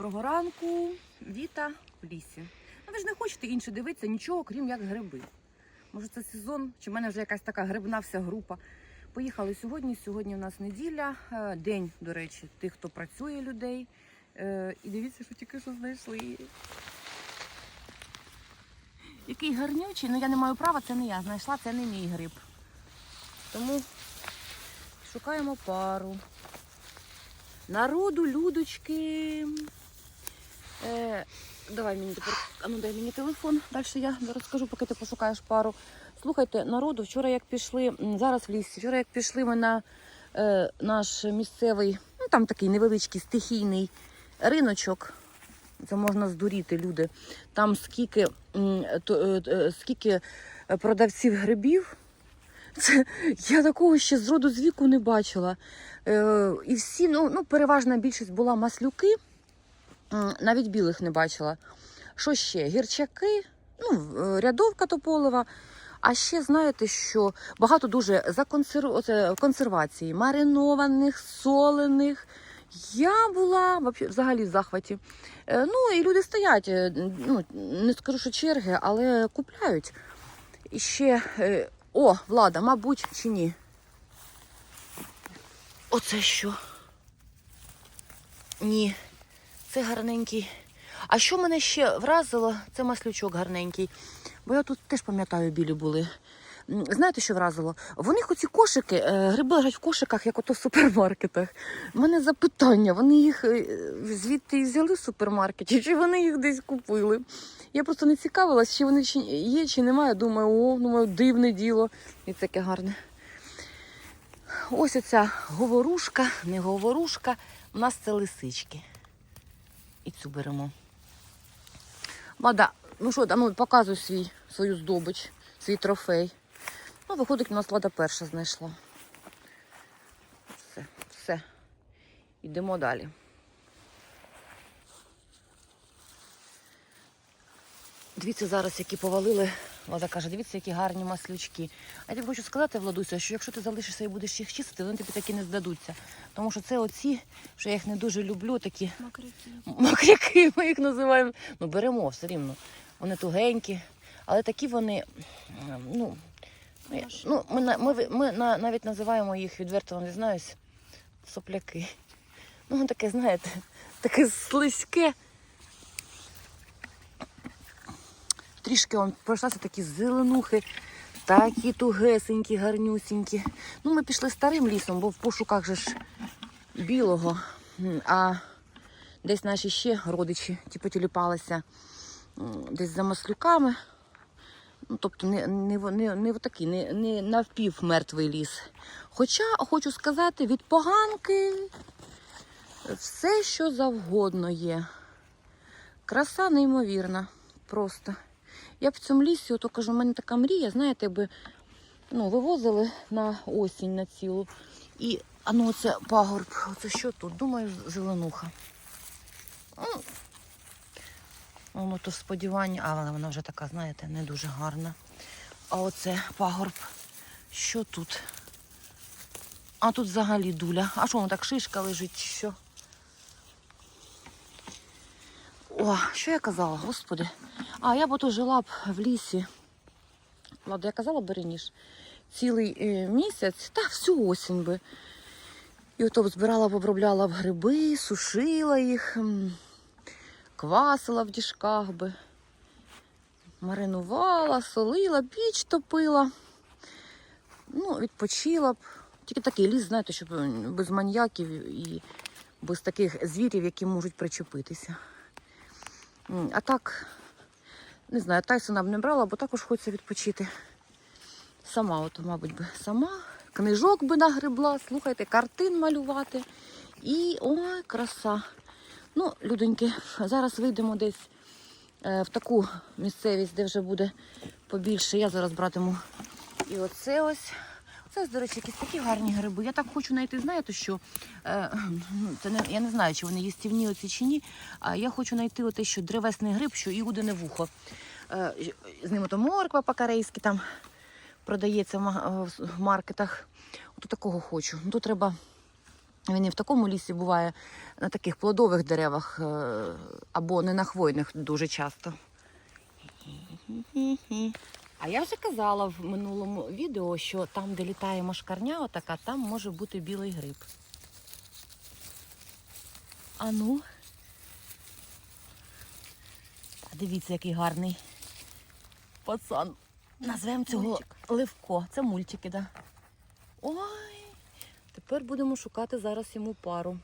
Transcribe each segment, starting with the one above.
Доброго ранку, Віта в лісі. Ну ви ж не хочете інше дивитися нічого, крім як гриби. Може, це сезон, чи в мене вже якась така грибна вся група. Поїхали сьогодні. Сьогодні у нас неділя, е, день, до речі, тих, хто працює людей. Е, І дивіться, що тільки що знайшли. Який гарнючий, ну я не маю права, це не я знайшла, це не мій гриб. Тому шукаємо пару. Народу, людочки. Е, давай мені тепер, а ну дай мені телефон. Далі я розкажу, поки ти пошукаєш пару. Слухайте, народу, вчора як пішли, зараз в лісі, вчора як пішли ми на е, наш місцевий, ну там такий невеличкий стихійний риночок. Це можна здуріти, люди. Там скільки, е, е, скільки продавців грибів. Це я такого ще з роду з віку не бачила. Е, і всі, ну, ну, переважна більшість була маслюки, навіть білих не бачила. Що ще? Гірчаки, ну, е, рядовка тополева. А ще знаєте, що багато дуже законсерв... оце, консервації, маринованих, солених. Я була взагалі в захваті. Е, Ну і люди стоять, е, ну, не скажу, що черги, але купляють. І ще, о, влада, мабуть, чи ні. Оце що? Ні, це гарненький. А що мене ще вразило, це маслючок гарненький. Бо я тут теж пам'ятаю, білі були. Знаєте, що вразило? В них оці кошики, е, гриби лежать в кошиках, як ото в супермаркетах. У мене запитання, вони їх е, звідти взяли в супермаркеті, чи вони їх десь купили. Я просто не цікавилась, чи вони є, чи немає. Думаю, о, думаю, дивне діло. І таке гарне. Ось оця говорушка, не говорушка. У нас це лисички. І цю беремо. Мада, ну що, ну, показуй свій, свою здобич, свій трофей. Ну, виходить, у нас лада перша знайшла. Все, все. Йдемо далі. Дивіться зараз, які повалили. Влада каже, дивіться, які гарні маслючки. А я тобі хочу сказати, Владуся, що якщо ти залишишся і будеш їх чистити, вони тобі такі не здадуться. Тому що це оці, що я їх не дуже люблю, такі Мокряки. Мокряки ми їх називаємо. Ну, беремо все рівно. Вони тугенькі, але такі вони. ем, Ну, ми, ну, ми, ми, ми на- навіть називаємо їх відверто вам дізнаюсь, сопляки. Ну, таке, знаєте, таке слизьке. Трішки он пройшлася такі зеленухи, такі тугесенькі, гарнюсінькі. Ну, ми пішли старим лісом, бо в пошуках же ж білого. А десь наші ще родичі ті потіліпалися десь за маслюками. Ну, тобто не, не, не, не такий, не, не навпів мертвий ліс. Хоча, хочу сказати, від поганки все, що завгодно є. Краса неймовірна. Просто. Я б в цьому лісі, ото кажу, в мене така мрія, знаєте, якби ну, вивозили на осінь на цілу. І а ну це пагорб. Оце що тут? Думаю, зеленуха. Воно то сподівання, але вона вже така, знаєте, не дуже гарна. А оце пагорб. Що тут? А тут взагалі дуля. А що воно так шишка лежить? Що? О, що я казала, господи. А я б ото жила б в лісі. Ладно, я казала бери ніж. Цілий е, місяць, та всю осінь би. І ото б збирала б, обробляла б гриби, сушила їх, квасила в діжках би, маринувала, солила, піч топила. Ну, відпочила б. Тільки такий ліс, знаєте, щоб без маньяків і без таких звірів, які можуть причепитися. А так, не знаю, Тайсона б не брала, бо також хочеться відпочити. Сама, от, мабуть, би сама. Книжок би нагребла, слухайте, картин малювати. І ой, краса. Ну, людоньки, зараз вийдемо десь е, в таку місцевість, де вже буде побільше. Я зараз братиму. І оце ось. Це, до речі, якісь такі гарні гриби. Я так хочу знайти, знаєте що? Е, ну, це не, я не знаю, чи вони їстівні оці чи ні. А я хочу знайти оте, що древесний гриб, що іудине вухо. Е, з ним ото морква по-корейськи там продається в маркетах. От такого хочу. Ну, Тут треба Він і в такому лісі буває на таких плодових деревах е, або не на хвойних дуже часто. А я вже казала в минулому відео, що там, де літає машкарня, отака, там може бути білий гриб. А ну. Дивіться, який гарний пацан. Назвемо цього Мультик. Левко. Це мультики, так. Да. Ой, тепер будемо шукати зараз йому пару.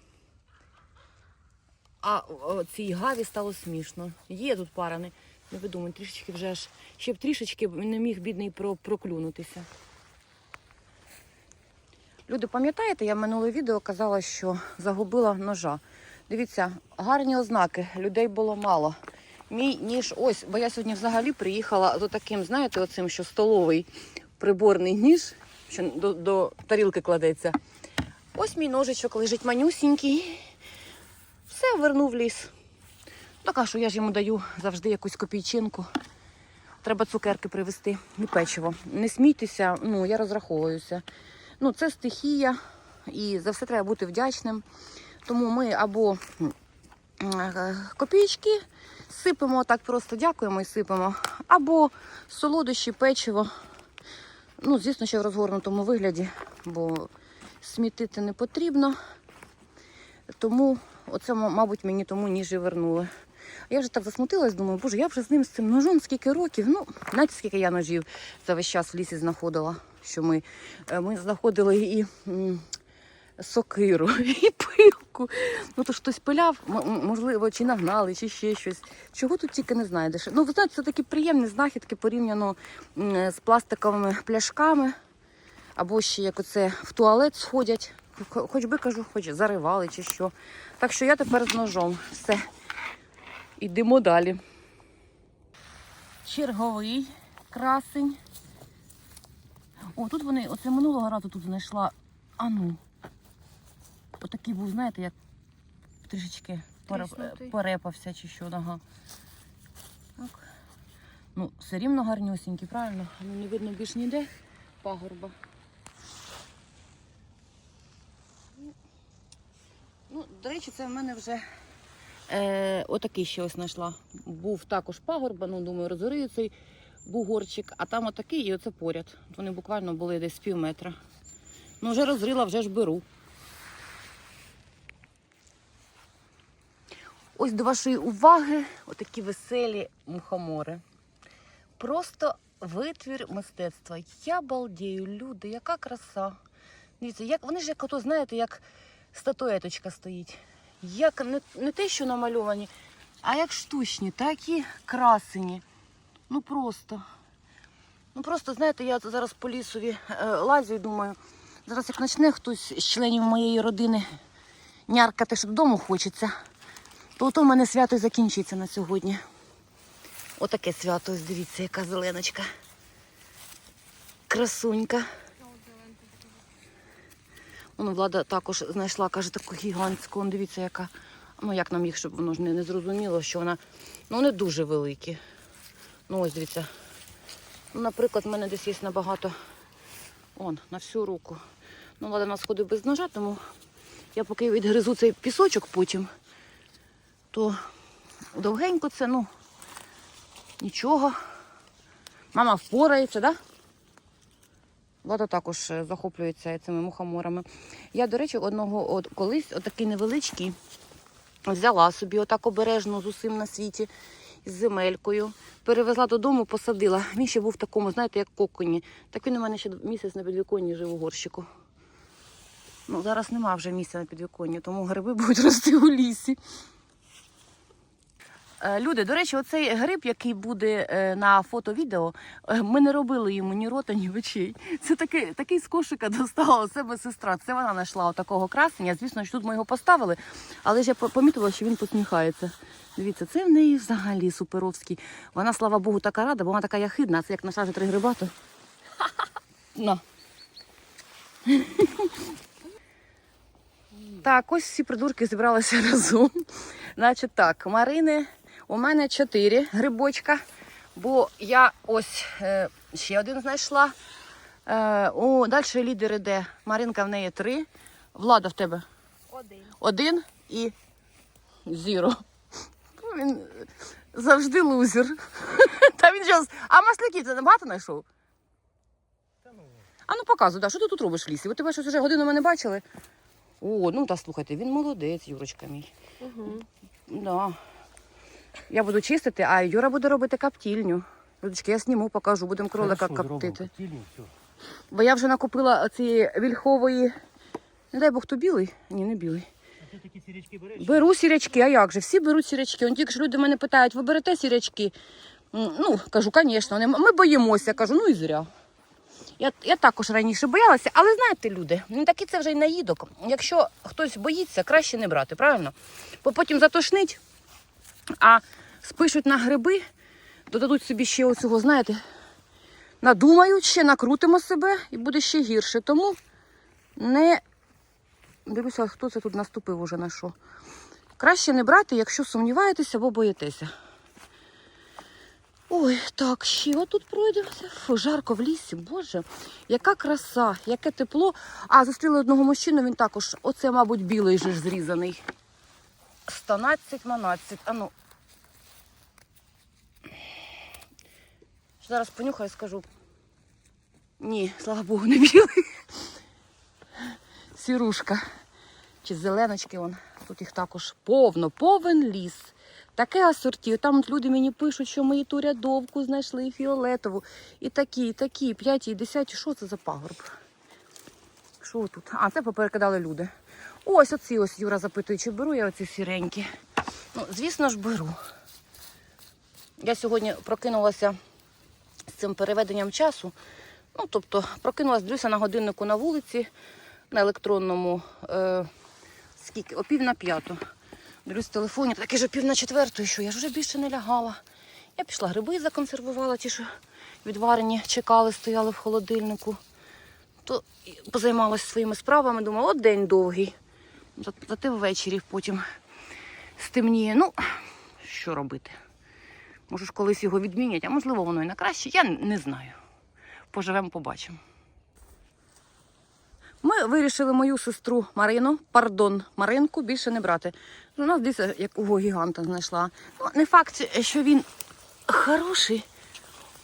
А о, цій гаві стало смішно. Є тут пара, не, не видумай, трішечки вже аж ще б трішечки не міг бідний про, проклюнутися. Люди, пам'ятаєте, я минуле відео казала, що загубила ножа. Дивіться, гарні ознаки, людей було мало. Мій ніж, ось, бо я сьогодні взагалі приїхала до таким, знаєте, оцим, що столовий приборний ніж, що до, до тарілки кладеться. Ось мій ножичок лежить манюсінький. Все, вернув в ліс. Так, а що я ж йому даю завжди якусь копійчинку. Треба цукерки привезти і печиво. Не смійтеся, ну я розраховуюся. Ну, це стихія, і за все треба бути вдячним. Тому ми або е, копійки сипемо, так просто дякуємо і сипемо, або солодощі, печиво. Ну, звісно, ще в розгорнутому вигляді, бо смітити не потрібно. Тому оце, мабуть, мені тому ніж і вернули. Я вже так засмутилась, думаю, боже, я вже з ним з цим ножом скільки років. Ну, знаєте, скільки я ножів за весь час в лісі знаходила. Що ми, Е, ми знаходили і сокиру, і пилку. Ну, то хтось пиляв, можливо, чи нагнали, чи ще щось. Чого тут тільки не знайдеш. Ну, ви знаєте, це такі приємні знахідки порівняно з пластиковими пляшками. Або ще як оце в туалет сходять. Хоч би кажу, хоч заривали чи що. Так що я тепер з ножом. Все. Йдемо далі. Черговий красень. О, тут вони, оце минулого разу тут знайшла. А ну. Отакий був, знаєте, як трішечки Тріснутий. перепався чи що. Ага. Так. Ну, все рівно гарнюсінький, правильно? Ну, не видно більш ніде пагорба. Ну, до речі, це в мене вже е, отакий ще ось знайшла. Був також пагорба, ну думаю, розорию цей бугорчик, а там отакий і оце поряд. Вони буквально були десь пів метра. Ну, вже розрила, вже ж беру. Ось до вашої уваги отакі веселі мухомори. Просто витвір мистецтва. Я балдію, люди, яка краса. Дивіться, як, вони ж як ото, знаєте, як статуеточка стоїть. Як не, не те, що намальовані, а як штучні, такі красені. Ну просто. Ну просто, знаєте, я зараз по лісові е, лазю і думаю, зараз як почне хтось з членів моєї родини няркати, що додому хочеться, то ото в мене свято і закінчиться на сьогодні. Отаке свято, дивіться, яка зеленочка. Красунька. Воно влада також знайшла, каже, таку гігантську. Он дивіться, яка. Ну як нам їх, щоб воно ж не, не зрозуміло, що вона. Ну, вони дуже великі. Ну, ось дивіться. Ну, наприклад, в мене десь є набагато. Он, на всю руку. Ну, влада нас ходить без ножа, тому я поки відгризу цей пісочок потім, то довгенько це, ну, нічого. Мама впорається, так? Да? Влада також е, захоплюється цими мухоморами. Я, до речі, одного от, колись отакий невеличкий взяла собі отак обережно з усім на світі, з земелькою, перевезла додому, посадила. Він ще був в такому, знаєте, як коконі. Так він у мене ще місяць на підвіконні жив у горщику. Ну, зараз нема вже місця на підвіконні, тому гриби будуть рости у лісі. Е, Люди, до речі, оцей гриб, який буде е, на фото-відео, е, ми не робили йому ні рота, ні очей. Це такий, такий з кошика достала у себе сестра. Це вона знайшла такого красення. Звісно, що тут ми його поставили, але ж я помітила, що він посміхається. Дивіться, це в неї взагалі суперовський. Вона, слава Богу, така рада, бо вона така яхидна, це як вже три гриба, то... На. Так, ось всі придурки зібралися разом. Значить так, Марини, у мене чотири грибочка, бо я ось е, ще один знайшла. Е, у, далі лідер іде. Маринка в неї три. Влада в тебе Один. Один і зіро. Ну, Він завжди лузер. Та він зараз. А масляків ти багато знайшов? А ну показуй, да, що ти тут робиш в лісі? Ви тебе щось вже годину мене бачили? О, ну та слухайте, він молодець, Юрочка мій. Угу. Да. Я буду чистити, а Юра буде робити каптільню. Людочки, я сніму, покажу, будемо кролика коптити. Бо я вже накупила цієї вільхової. Не дай Бог, то білий? Ні, не білий. А ти такі сірячки береш? Беру сірячки, а як же? Всі беруть сірячки. Он тільки ж люди мене питають, ви берете сірячки? М, Ну, кажу, звісно, ми боїмося. Кажу, ну і зря. Я, я також раніше боялася, але знаєте, люди, не такий це вже й наїдок. Якщо хтось боїться, краще не брати, правильно? Бо потім затошнить, а спишуть на гриби, додадуть собі ще оцього, знаєте, надумають ще, накрутимо себе і буде ще гірше. Тому не дивлюся, хто це тут наступив уже на що. Краще не брати, якщо сумніваєтеся або боїтеся. Ой, так, ще отут пройдемося. Фу, жарко в лісі, боже, яка краса, яке тепло. А зустріли одного мужчину, він також, оце, мабуть, білий же ж зрізаний. 112-12. А ну. Зараз понюхаю і скажу. Ні, слава Богу, не білий. Сірушка. Чи зеленочки вон. Тут їх також повно, повен ліс. Таке асорті. Там люди мені пишуть, що мої ту рядовку знайшли і фіолетову. І такі, і такі, п'яті, і десяті. Що це за пагорб? Що тут? А, це поперекидали люди. Ось оці ось Юра запитує, чи беру я оці сіренькі. Ну, звісно ж, беру. Я сьогодні прокинулася з цим переведенням часу. Ну, тобто, прокинулась, дивлюся на годиннику на вулиці, на електронному, е, скільки, о пів на п'яту. Дивлюсь в телефоні, таке ж пів на четверту, що я ж вже більше не лягала. Я пішла гриби законсервувала, ті, що відварені, чекали, стояли в холодильнику. То позаймалася своїми справами, думала, от день довгий. За- Зате ввечері потім стемніє. Ну, що робити? Може ж колись його відмінять, а можливо воно і на краще, я не знаю. Поживемо, побачимо. Ми вирішили мою сестру Марину, пардон, Маринку більше не брати. Ну, У нас десь якого гіганта знайшла. Ну, не факт, що він хороший,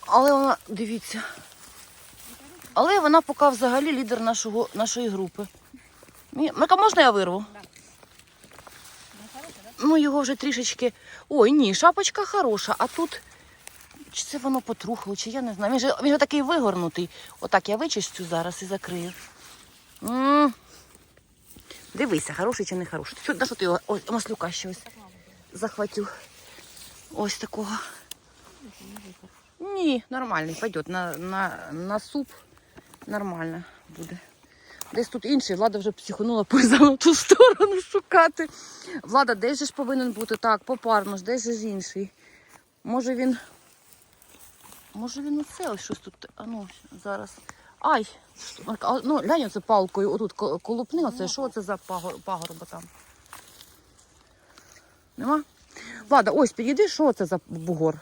але вона, дивіться. Але вона поки взагалі лідер нашого, нашої групи. Мі- Марка, можна я вирву? Ну, його вже трішечки. Ой, ні, шапочка хороша, а тут. Чи це воно потрухло, чи я не знаю. Він же, він же такий вигорнутий. Отак я вичистю зараз і закрию. м Дивися, хороший чи не хороший. Що, на що ти його? Ось маслюка ще ось захватю. Ось такого. Ні, нормальний, пойдет. На, на, на суп нормально буде. Десь тут інший, влада вже психанула, полізла на ту сторону шукати. Влада, десь же ж повинен бути так, попарно ж, десь же ж інший. Може він. Може він оце ось щось тут. А ну, зараз. Ай! ну, глянь оце палкою, отут ко- колупни, оце, що це за пагорба там? Нема? Влада, ось підійди, що це за бугор?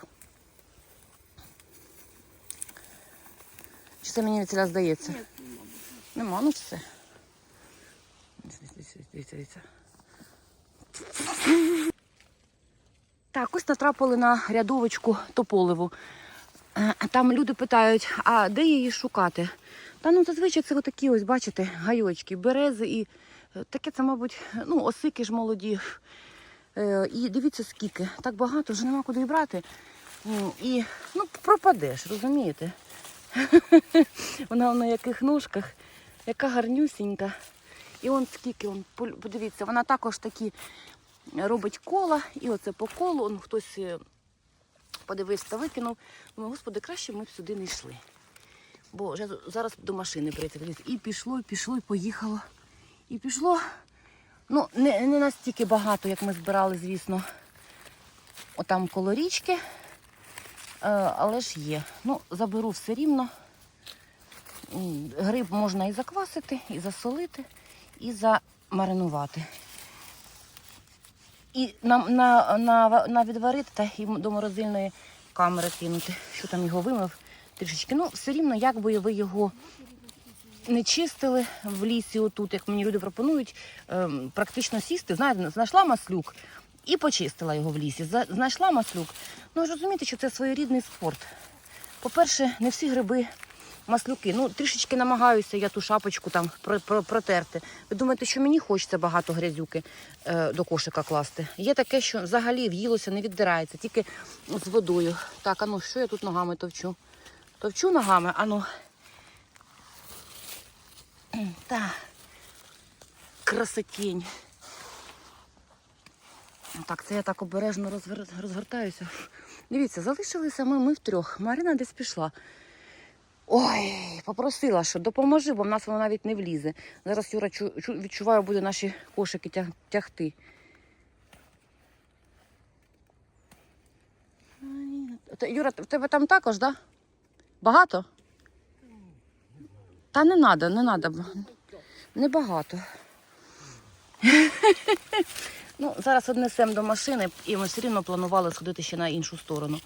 Чи це мені від здається? Нема, ну все. Дивіться, дивіться, дивіться. Так, ось натрапили на рядовочку тополеву. Е, Там люди питають, а де її шукати? Та ну зазвичай це отакі ось, бачите, гайочки, берези і е, таке це, мабуть, ну, осики ж молоді. Е, І дивіться скільки. Так багато, вже нема куди брати. І ну, пропадеш, розумієте? Вона на яких ножках, яка гарнюсінька. І он скільки, он, подивіться, вона також такі робить кола, і оце по колу, он хтось е, подивився та викинув. Думаю, господи, краще ми б сюди не йшли. Бо вже зараз до машини прийти. І пішло, і пішло, і поїхало. І пішло. Ну, не, не настільки багато, як ми збирали, звісно. Отам коло річки. Е, але ж є. Ну, заберу все рівно. Гриб можна і заквасити, і засолити, і замаринувати. І на, на, на, на відварити та і до морозильної камери кинути, що там його вимив трішечки. Ну, все рівно, як би ви його не чистили в лісі, отут, як мені люди пропонують, ем, практично сісти. Знаєте, знайшла маслюк і почистила його в лісі. Знайшла маслюк. Ну, розумієте, що це своєрідний спорт. По-перше, не всі гриби маслюки. Ну, трішечки намагаюся я ту шапочку там про- про- протерти. Ви думаєте, що мені хочеться багато грязюки е, до кошика класти? Є таке, що взагалі в'їлося, не віддирається, тільки з водою. Так, а ну що я тут ногами товчу? Товчу ногами, а ну. Та. Красотінь. Так, це я так обережно розгортаюся. Дивіться, залишилися ми, ми втрьох. Марина десь пішла. Ой, попросила, що допоможи, бо в нас вона навіть не влізе. Зараз Юра чу, чу, відчуваю, буде наші кошики тяг, тягти. Юра, в тебе там також, так? Да? Багато? Та не треба, не треба. Небагато. ну, зараз однесемо до машини, і ми все рівно планували сходити ще на іншу сторону.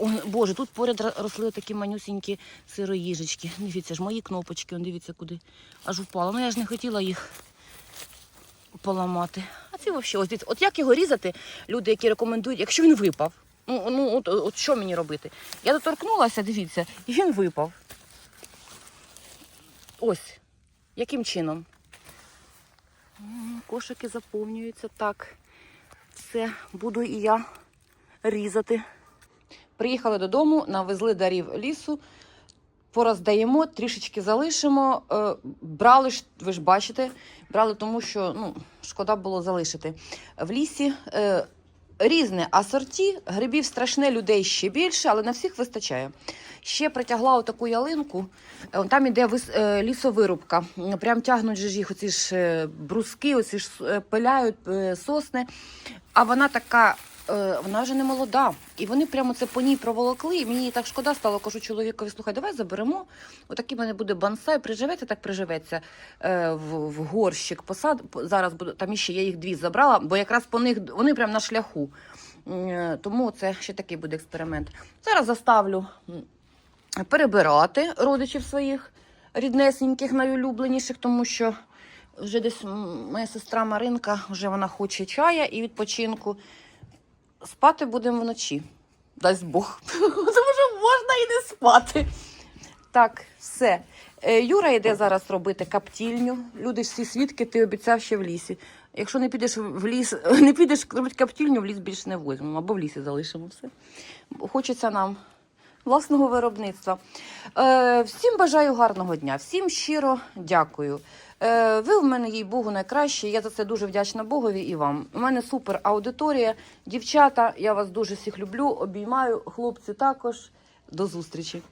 Ой, Боже, тут поряд росли такі манюсінькі сироїжечки. Дивіться ж, мої кнопочки, он дивіться куди. Аж впало. Ну я ж не хотіла їх поламати. А ці взагалі, ось, от як його різати, люди, які рекомендують, якщо він випав. Ну, ну от, от що мені робити? Я доторкнулася, дивіться, і він випав. Ось. Яким чином? Кошики заповнюються так. Все, буду і я різати. Приїхали додому, навезли дарів лісу, пороздаємо, трішечки залишимо. Е, брали ж, ви ж бачите, брали тому, що ну, шкода було залишити. В лісі е, різне асорті, грибів страшне, людей ще більше, але на всіх вистачає. Ще притягла отаку ялинку. Е, Там іде лісовирубка. Прям тягнуть же ж їх оці ж бруски, оці ж пиляють сосни. А вона така, е, вона вже не молода. І вони прямо це по ній проволокли. І мені так шкода стало. Кажу чоловікові, слухай, давай заберемо. Отакий мене буде бонсай, приживеться, так приживеться е, в, в горщик. Посад зараз буду там іще я їх дві забрала, бо якраз по них вони прямо на шляху. Е, Тому це ще такий буде експеримент. Зараз заставлю перебирати родичів своїх ріднесеньких, найулюбленіших, тому що вже десь моя сестра Маринка, вже вона хоче чая і відпочинку. Спати будемо вночі. Дасть Бог. Тому що можна і не спати. Так, все. Е, Юра йде зараз робити каптільню. Люди всі свідки, ти обіцяв ще в лісі. Якщо не підеш в ліс, не підеш робити каптільню, в ліс більше не возьмемо, або в лісі залишимо все. Хочеться нам власного виробництва. Е, всім бажаю гарного дня, всім щиро дякую. Е, ви в мене, їй Богу, найкраще. Я за це дуже вдячна Богові і вам. У мене супер аудиторія. Дівчата, я вас дуже всіх люблю, обіймаю. Хлопці також. До зустрічі.